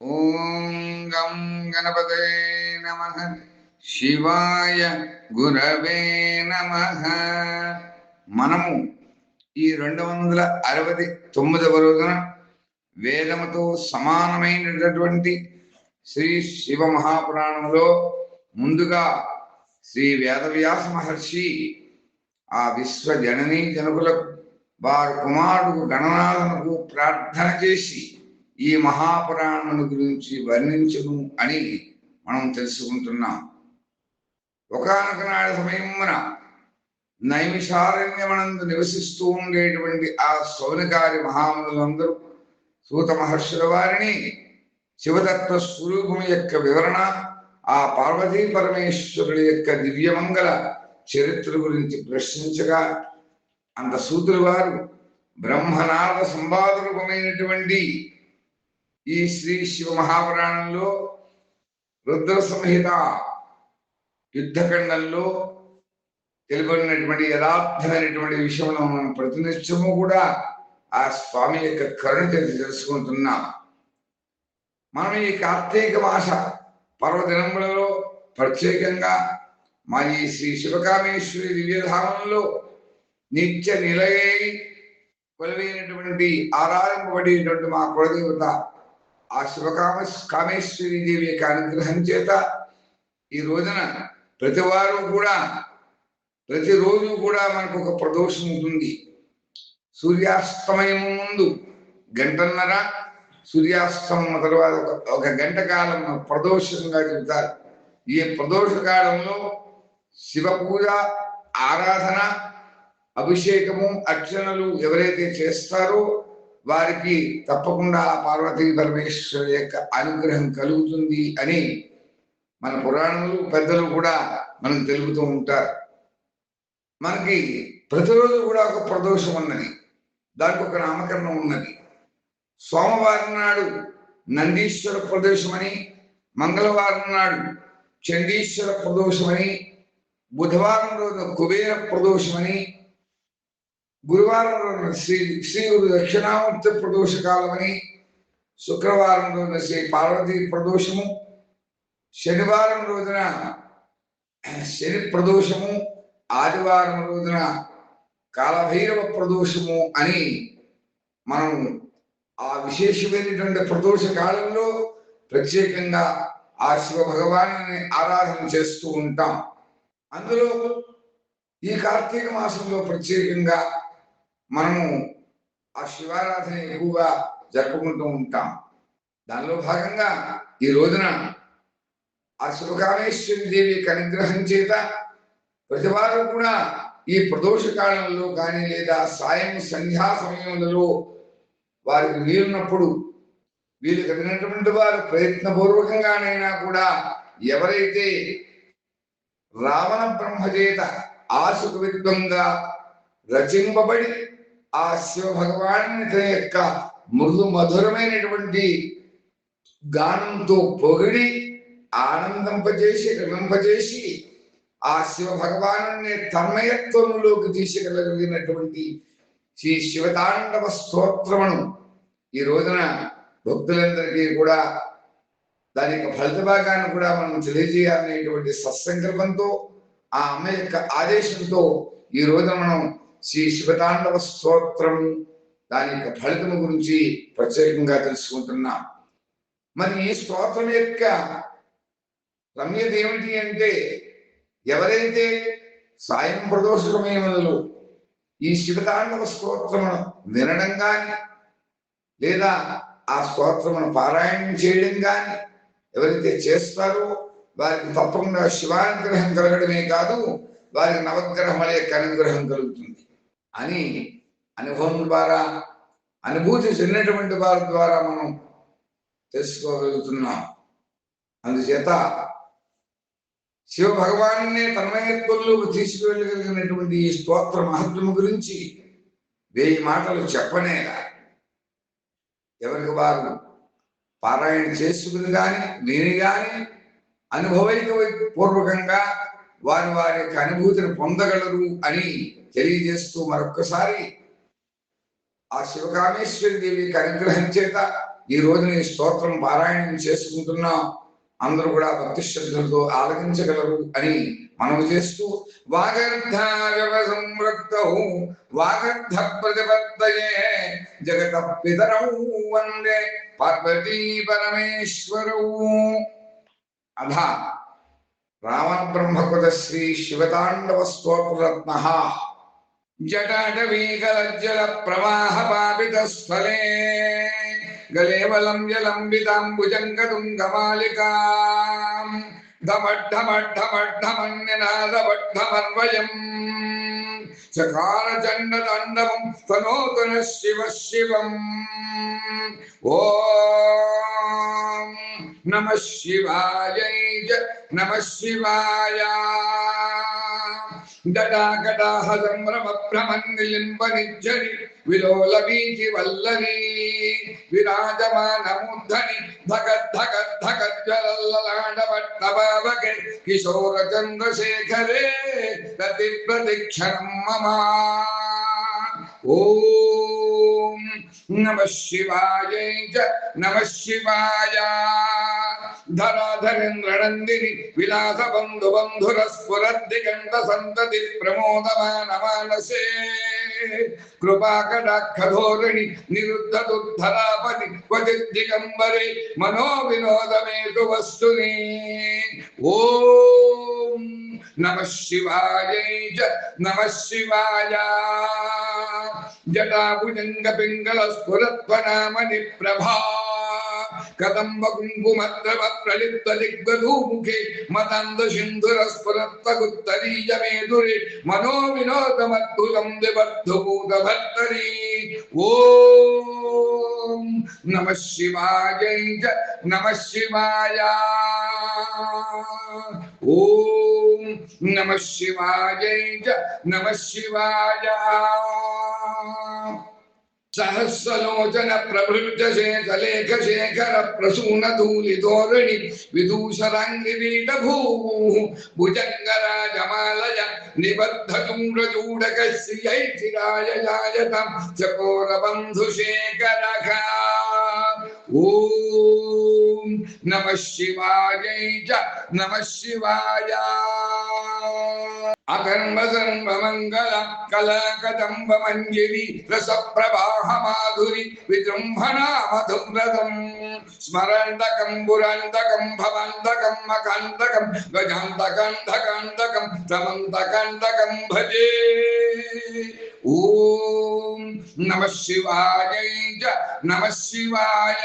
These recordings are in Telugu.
ఓం గం గణపతే నమ. శివాయ గురవే నమ. మనము ఈ రెండు వందల అరవై తొమ్మిదవ రోజున వేదముతో సమానమైనటువంటి శ్రీ శివ మహాపురాణంలో ముందుగా శ్రీ వేదవ్యాస మహర్షి ఆ విశ్వ జననీ జనకులకు వారు కుమారుడు గణనాథనకు ప్రార్థన చేసి ఈ మహాపురాణముల గురించి వర్ణించును అని మనం తెలుసుకుంటున్నాం. ఒకనొక నాడు సమయమున నైమిషారణ్యమనందు నివసిస్తూ ఉండేటువంటి ఆ సౌనకారి మహామునులందరూ సూత మహర్షుల వారిని శివతత్వ స్వరూపం యొక్క వివరణ ఆ పార్వతీ పరమేశ్వరుడి యొక్క దివ్యమంగళ చరిత్ర గురించి ప్రశ్నించగా అంత సూతులు వారు బ్రహ్మనాథ సంవాద రూపమైనటువంటి ఈ శ్రీ శివ మహాపురాణంలో రుద్ర సంహిత యుద్ధఖండంలో తెలుపడినటువంటి యథార్థమైనటువంటి విషయంలో మనం ప్రతినిత్యము కూడా ఆ స్వామి యొక్క కరుణ చేసి తెలుసుకుంటున్నాం. మనం ఈ కార్తీక మాస పర్వదినములలో ప్రత్యేకంగా మరి శ్రీ శివకామేశ్వరి దివ్యధామంలో నిత్య నిలయై కొలవైనటువంటి ఆరాధింపబడేటువంటి మా కులదేవత ఆ శివకామ కామేశ్వరి దేవి యొక్క అనుగ్రహం చేత ఈ రోజున ప్రతి వారు కూడా ప్రతిరోజు కూడా మనకు ఒక ప్రదోషం ఉంటుంది. సూర్యాస్తమయం ముందు గంటన్నర సూర్యాస్తమం తర్వాత ఒక ఒక గంట కాలం ప్రదోషంగా చెబుతారు. ఈ ప్రదోష కాలంలో శివ పూజ ఆరాధన అభిషేకము అర్చనలు ఎవరైతే చేస్తారో వారికి తప్పకుండా ఆ పార్వతీ పరమేశ్వరు యొక్క అనుగ్రహం కలుగుతుంది అని మన పురాణములు పెద్దలు కూడా మనకు తెలుపుతూ ఉంటారు. మనకి ప్రతిరోజు కూడా ఒక ప్రదోషం ఉన్నది. దానికి ఒక నామకరణం ఉన్నది. సోమవారం నాడు నందీశ్వర ప్రదోషమని మంగళవారం నాడు చండీశ్వర ప్రదోషమని బుధవారం రోజు కుబేర ప్రదోషమని గురువారం రోజున శ్రీ శ్రీ గురు దక్షిణామూర్తి ప్రదోష కాలమని శుక్రవారం రోజున శ్రీ పార్వతి ప్రదోషము. శనివారం రోజున శని ప్రదోషము ఆదివారం రోజున కాలభైరవ ప్రదోషము అని మనం ఆ విశేషమైనటువంటి ప్రదోష కాలంలో ప్రత్యేకంగా ఆ శివ భగవాను ఆరాధన చేస్తూ ఉంటాం. అందులో ఈ కార్తీక మాసంలో ప్రత్యేకంగా మనము ఆ శివారాధన ఎక్కువగా జరుపుకుంటూ ఉంటాం. దానిలో భాగంగా ఈ రోజున ఆ శివకామేశ్వరి దేవి యొక్క అనుగ్రహం చేత ప్రతివారు కూడా ఈ ప్రదోష కాలంలో కానీ లేదా సాయం సంధ్యా సమయంలో వారికి వీలున్నప్పుడు వీళ్ళు కలిగినటువంటి వారు ప్రయత్నపూర్వకంగానైనా కూడా ఎవరైతే రావణ బ్రహ్మచేత ఆసుక విద్వంగా రచింపబడి ఆ శివ భగవాను యొక్క మృదు మధురమైనటువంటి గానంతో పొగిడి ఆనందింపజేసి రమింపజేసి ఆ శివ భగవాను తన్మయత్వములోకి తీసుకెళ్ళగలిగినటువంటి శ్రీ శివతాండవ స్తోత్రమును ఈ రోజున భక్తులందరికీ కూడా దాని యొక్క ఫలిత భాగాన్ని కూడా మనం తెలియజేయాలనేటువంటి సత్సంకల్పంతో ఆ అమ్మ యొక్క ఆదేశంతో ఈ రోజున మనం శ్రీ శివతాండవ స్తోత్రం. దాని యొక్క ఫలితము గురించి ప్రత్యేకంగా తెలుసుకుంటున్నాం. మరి ఈ స్తోత్రం యొక్క రమ్యత ఏమిటి అంటే ఎవరైతే సాయం ప్రదోష సమయంలో ఈ శివతాండవ స్తోత్రమును వినడం కానీ లేదా ఆ స్తోత్రమును పారాయణం చేయడం కానీ ఎవరైతే చేస్తారో వారికి తప్పకుండా శివానుగ్రహం కలగడమే కాదు వారికి నవగ్రహముల యొక్క అనుగ్రహం కలుగుతుంది. అని అనుభవం ద్వారా అనుభూతి చెందినటువంటి వారి ద్వారా మనం తెలుసుకోగలుగుతున్నాం. అందుచేత శివ భగవాన్ని తన్మయత్వంలోకి తీసుకువెళ్ళగలిగినటువంటి ఈ స్తోత్ర మహత్వము గురించి వెయ్యి మాటలు చెప్పనేలా ఎవరికి వారు పారాయణ చేసుకుని కానీ విని కానీ అనుభవైక పూర్వకంగా వారి వారి యొక్క అనుభూతిని పొందగలరు అని తెలియజేస్తూ మరొక్కసారి ఆ శివకామేశ్వరి దేవి అనుగ్రహం చేత ఈ రోజు ఈ స్తోత్రం పారాయణం చేసుకుంటున్నా. అందరూ కూడా భక్తి శ్రద్ధలతో ఆలకించగలరు అని మనము చేస్తూ వాగర్ధాగవ సంరక్తౌ వాగర్ధ ప్రతిపత్తయే జగత పితరౌ వందే పార్వతీ పరమేశ్వరౌ. అధ. రావణ బ్రహ్మకృత శ్రీ శివతాండవ స్తోత్రరత్న. జటాటవీకలజ్జల ప్రవాహ పాపిత స్థలే గలేవలం జలంబితాంబుజంగతుంగమాలికాం ధమడ్ఢమడ్ఢమడ్ఢమన్యనాదమడ్ఢమర్వయం చకార చండ తాండవం స్తనోతన శివ శివం ఓం నమ శివాయ నమ శివాయ గడాగడాహ సంభ్రమ భ్రమన్నిలింబ నిజ్జరి విలోల వీచి వల్లరి విరాజమానముద్ధని ధగ ధగ ధగ జ్వలల్లలాడవట్టబావకే కిశోర చంద్రశేఖరే ప్రతి ప్రతిక్షణం మమా ఓం నమ శివాయ నమ శివాయ. ధరాధరేంద్రనందిని విలాస బంధు బంధుర స్ఫురద్దిగంట సంతతి ప్రమోదమాన మానసే కృపాకటాక్షధోరణి నిరుద్ధ దుర్ధరాపతి క్వచిద్దిగంబరి మనో వినోదమేతు వస్తుని ఓం నమ శివాయ నమ శివాయ జటాభుజంగ పింగళ స్ఫురత్వనామని ప్రభా కదంబ కుంకుమద్రవ ప్రలిప్త దిగ్వధూముఖే మతంద సింధుర స్ఫురత్వగుత్తరీయ మేధురే మనో వినోదమద్భుతం వివర్ధభూత భర్తరీ ఓం నమ శివాయ నమ శివాయ ఓం నమ శివాయ నమ శివాయ సహస్రలోచన ప్రభృత सहस्रलोचन प्रभृत शेखलेख शेखर प्रसून धूलिधोरणि विदूषराङ्गिरीडभूः भुजङ्गराजमालय निबद्धतुम्रचूडकश्रियैषिराय जायतां चकोरबन्धुशेखरः ॐ नमः शिवायै च नमः शिवाय శివాయ నమ శివాయ అకర్మ సర్వ మంగళ కలకదంబ మంజరి రస ప్రవాహ మాధురి విజృంభణా మధువ్రతం స్మరంతకం పురంతకం భవంతకం మకాంతకం గజాంతకంధకాంతకం సమంతకంతకం భజే ఓం నమ శివాయ నమ శివాయ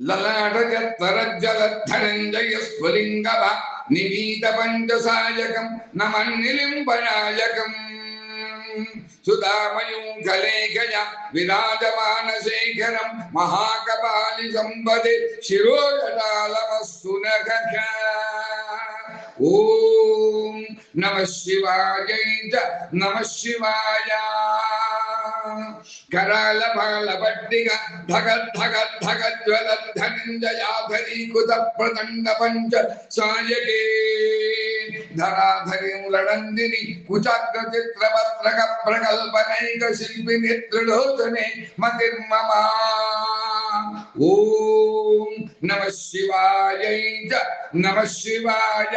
ലലാടകത്തരജലധനഞ്ജയസ്ഫുലിംഗവ നിവീത സുധാമയൂഖലേഖയ വിരാജമാനശേഖരം മഹാകപാലി സമ്പതി ശിരോജാലമസ്തു ഓം നമ ശിവായ നമ ശിവായ. करालभालभट्टिक धगद्धगद्धगज्वलद्धनिञ्जयाधरीकृत प्रदण्ड सायके, धराधरीं लडन्दिनि कुचाग्रचित्रपत्रक, प्रकल्पनैक शिल्पिनि दृढोचने ॐ नमः शिवायै च, नमः शिवाय।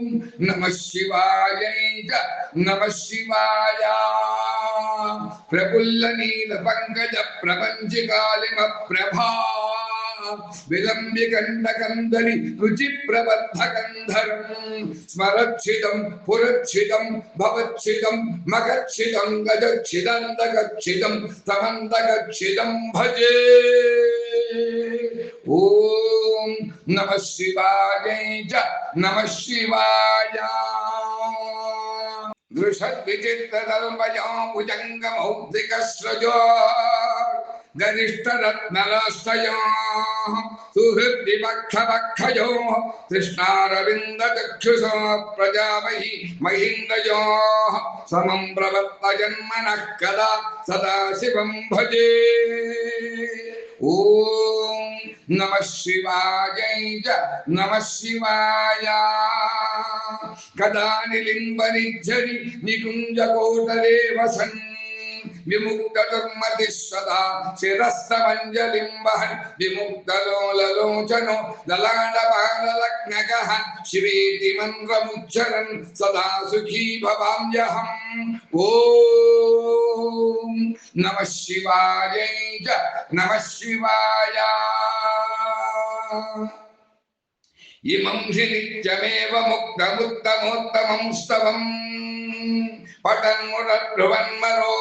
ओम नमः शिवाय नमः शिवाय। प्रफुल्ल नील पंकज प्रपंच कालिम प्रभा। विलंबि कंड कंडकंदरी रुचि प्रबद्ध कंधरम स्मरक्षिदम पुरक्षिदम भवक्षिदम मगक्षिदम गजक्षिदंदगक्षिदम समंदगक्षिदम भजे। ओम బంధుర శ్రియం జగద్ధురంధరగా ఓం నమ శివాయ నమ శివాయ ప్రఫుల్ల నీల పంకజ ప్రపంచికాలిమ ప్రభా విలంబి కండకందరి రుచి ప్రబద్ధకంధరం స్మరచ్చిదం నమ శివాయ నమ శివాయ. దృషద్విచిత్రధర్మయోజంగమౌక్తికస్రజో గరిష్టరత్నరాశ్రయో సుహృద్విపక్షపక్షయో కృష్ణారవిందచక్షుషో విముక్త దుర్మతి సమం ప్రవర్తజన్మనః కదా సదాశివం భజే ఓం సదా శిరస్తమంజలిం వహన్ విముక్తలోలలోచనో లలాటపాలలగ్నగ శివేతి మంత్రముచ్చరన్ సదా సుఖీ భవామ్యహం. ఓం నమ శివాయ నమ శివాయ. ఇమం హి నిత్యమేవ ముక్తముత్తమోత్తమం స్తవం. पटन्मुरभ्रुवन्मनो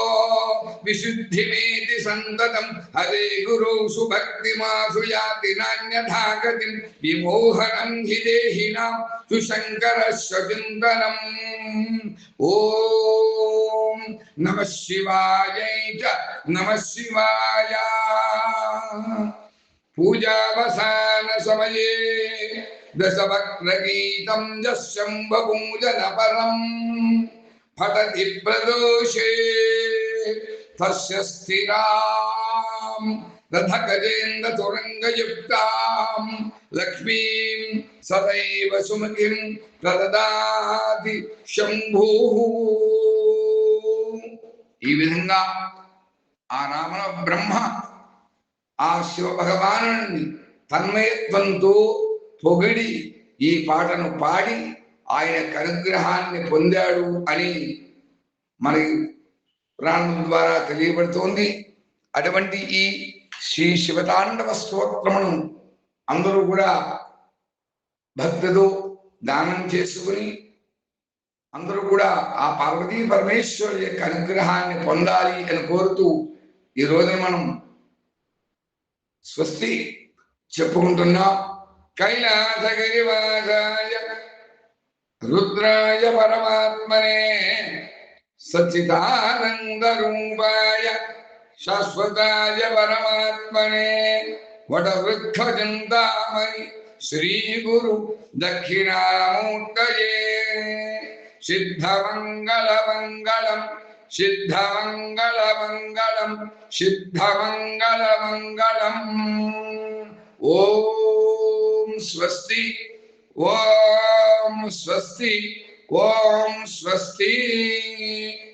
विशुद्धिमेति सन्ततम् हरे गुरौ सुभक्तिमासु याति नान्यथा गतिम् विमोहनम् हि देहिनाम् सुशङ्करस्य चिन्तनम्। ॐ नमः शिवायै च नमः शिवाय। पूजावसानसमये दशवक्रगीतं च शम्भपूजनपरम् పరం పఠతి ప్రదోషే తస్య స్థిరాం రథగజేంద్ర తురంగయుక్తాం లక్ష్మీం సదైవ సుమతిం ప్రదదాతి శంభూ ఈ విధంగా ఆ రామణ బ్రహ్మ ఆ శివ భగవాను తన్మయత్వంతో పొగిడి ఈ పాటను పాడి ఆయన అనుగ్రహాన్ని పొందాడు అని మనకి పురాణం ద్వారా తెలియబడుతోంది. అటువంటి ఈ శ్రీ శివతాండవ స్తోత్రమును అందరూ కూడా భక్తులు దానం చేసుకుని అందరూ కూడా ఆ పార్వతీ పరమేశ్వరు యొక్క అనుగ్రహాన్ని పొందాలి అని కోరుతూ ఈ రోజున మనం స్వస్తి చెప్పుకుంటున్నాం. కైలాసగిరివాసాయ रुद्राय परमात्मने सच्चिदानन्दरूपाय शाश्वताय परमात्मने वटवृद्धचिन्तामणि श्रीगुरु दक्षिणामूर्तये। सिद्धमङ्गलमङ्गलम् सिद्धमङ्गलमङ्गलम् सिद्धमङ्गलमङ्गलम्। ॐ स्वस्ति। ఓం స్వస్తి ఓం స్వస్తి ఓం స్వస్తి